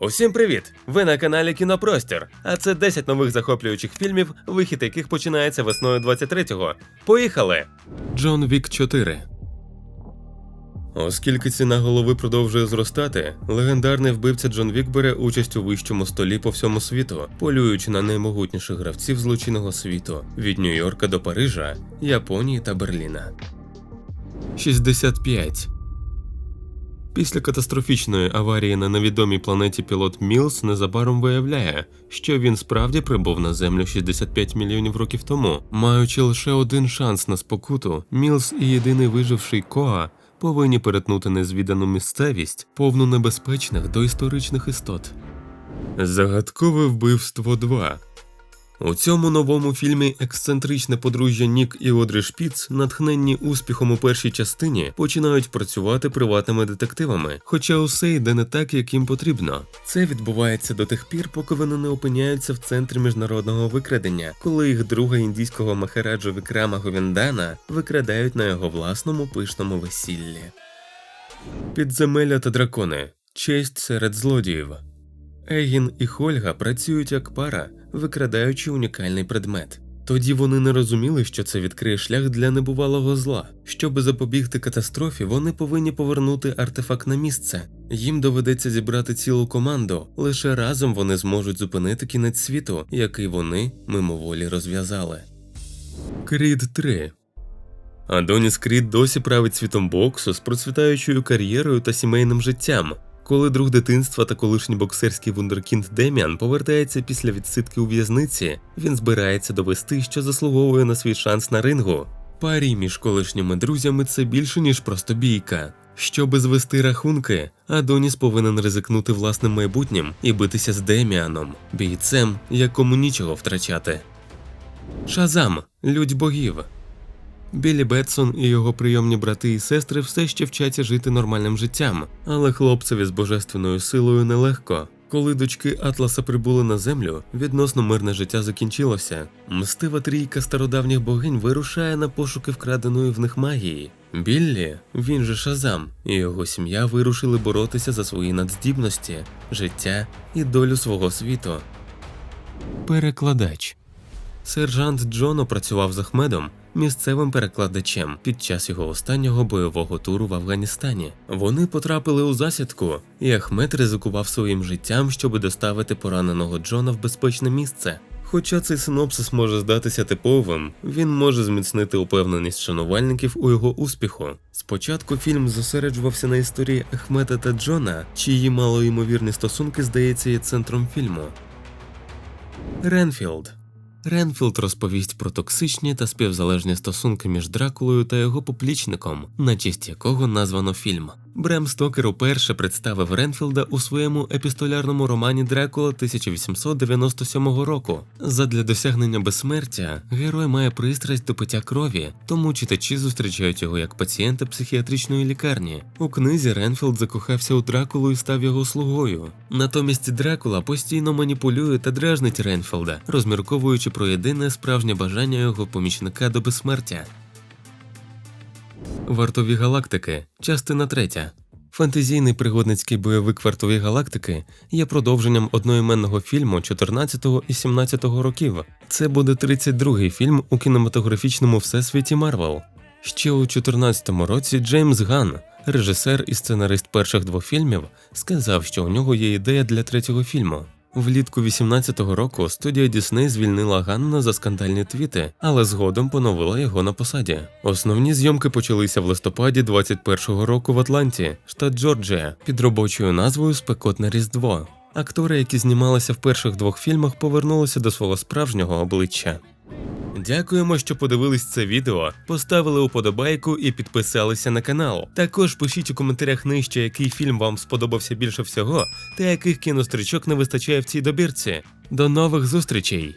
Усім привіт! Ви на каналі Кінопростір, а це 10 нових захоплюючих фільмів, вихід яких починається весною 23-го. Поїхали! Джон Вік 4 Оскільки ціна голови продовжує зростати, легендарний вбивця Джон Вік бере участь у вищому столі по всьому світу, полюючи на наймогутніших гравців злочинного світу від Нью-Йорка до Парижа, Японії та Берліна. 65 Після катастрофічної аварії на невідомій планеті пілот Мілс незабаром виявляє, що він справді прибув на землю 65 мільйонів років тому. Маючи лише один шанс на спокуту, Мілс і єдиний виживший Коа повинні перетнути незвідану місцевість, повну небезпечних доісторичних істот. Загадкове вбивство 2 у цьому новому фільмі ексцентричне подружжя Нік і Одрі Шпіц, натхненні успіхом у першій частині, починають працювати приватними детективами, хоча усе йде не так, як їм потрібно. Це відбувається до тих пір, поки вони не опиняються в центрі міжнародного викрадення, коли їх друга індійського махараджу Вікрама Говіндана викрадають на його власному пишному весіллі. Підземелля та дракони. Честь серед злодіїв. Егін і Хольга працюють як пара, викрадаючи унікальний предмет. Тоді вони не розуміли, що це відкриє шлях для небувалого зла. Щоби запобігти катастрофі, вони повинні повернути артефакт на місце. Їм доведеться зібрати цілу команду. Лише разом вони зможуть зупинити кінець світу, який вони мимоволі розв'язали. Крід 3 Адоніс Крід досі править світом боксу з процвітаючою кар'єрою та сімейним життям. Коли друг дитинства та колишній боксерський вундеркінд Деміан повертається після відсидки у в'язниці, він збирається довести, що заслуговує на свій шанс на рингу. Парі між колишніми друзями це більше ніж просто бійка. Щоби звести рахунки, Адоніс повинен ризикнути власним майбутнім і битися з Деміаном, бійцем, якому нічого втрачати. Шазам, людь богів. Білі Бетсон і його прийомні брати і сестри все ще вчаться жити нормальним життям, але хлопцеві з божественною силою нелегко. Коли дочки Атласа прибули на землю, відносно мирне життя закінчилося. Мстива трійка стародавніх богинь вирушає на пошуки вкраденої в них магії. Біллі, він же Шазам, і його сім'я вирушили боротися за свої надздібності, життя і долю свого світу. Перекладач Сержант Джоно працював з Ахмедом, місцевим перекладачем під час його останнього бойового туру в Афганістані. Вони потрапили у засідку, і Ахмед ризикував своїм життям, щоб доставити пораненого Джона в безпечне місце. Хоча цей синопсис може здатися типовим, він може зміцнити упевненість шанувальників у його успіху. Спочатку фільм зосереджувався на історії Ахмеда та Джона, чиї малоймовірні стосунки, здається, є центром фільму. Ренфілд Ренфілд розповість про токсичні та співзалежні стосунки між Дракулою та його поплічником, на честь якого названо фільм. Брем Стокер уперше представив Ренфілда у своєму епістолярному романі Дракула 1897 року. Задля досягнення безсмертя герой має пристрасть до пиття крові, тому читачі зустрічають його як пацієнта психіатричної лікарні. У книзі Ренфілд закохався у Дракулу і став його слугою. Натомість Дракула постійно маніпулює та дражнить Ренфілда, розмірковуючи про єдине справжнє бажання його помічника до безсмертя. Вартові галактики, частина третя. Фантазійний пригодницький бойовик Вартові галактики є продовженням одноіменного фільму 14 і 17 років. Це буде 32-й фільм у кінематографічному всесвіті Марвел. Ще у 2014 році Джеймс Ган, режисер і сценарист перших двох фільмів, сказав, що у нього є ідея для третього фільму. Влітку 18-го року студія Дісней звільнила Ганна за скандальні твіти, але згодом поновила його на посаді. Основні зйомки почалися в листопаді 21-го року в Атланті, штат Джорджія, під робочою назвою Спекотне Різдво. Актори, які знімалися в перших двох фільмах, повернулися до свого справжнього обличчя. Дякуємо, що подивились це відео, поставили уподобайку і підписалися на канал. Також пишіть у коментарях нижче, який фільм вам сподобався більше всього, та яких кінострічок не вистачає в цій добірці. До нових зустрічей!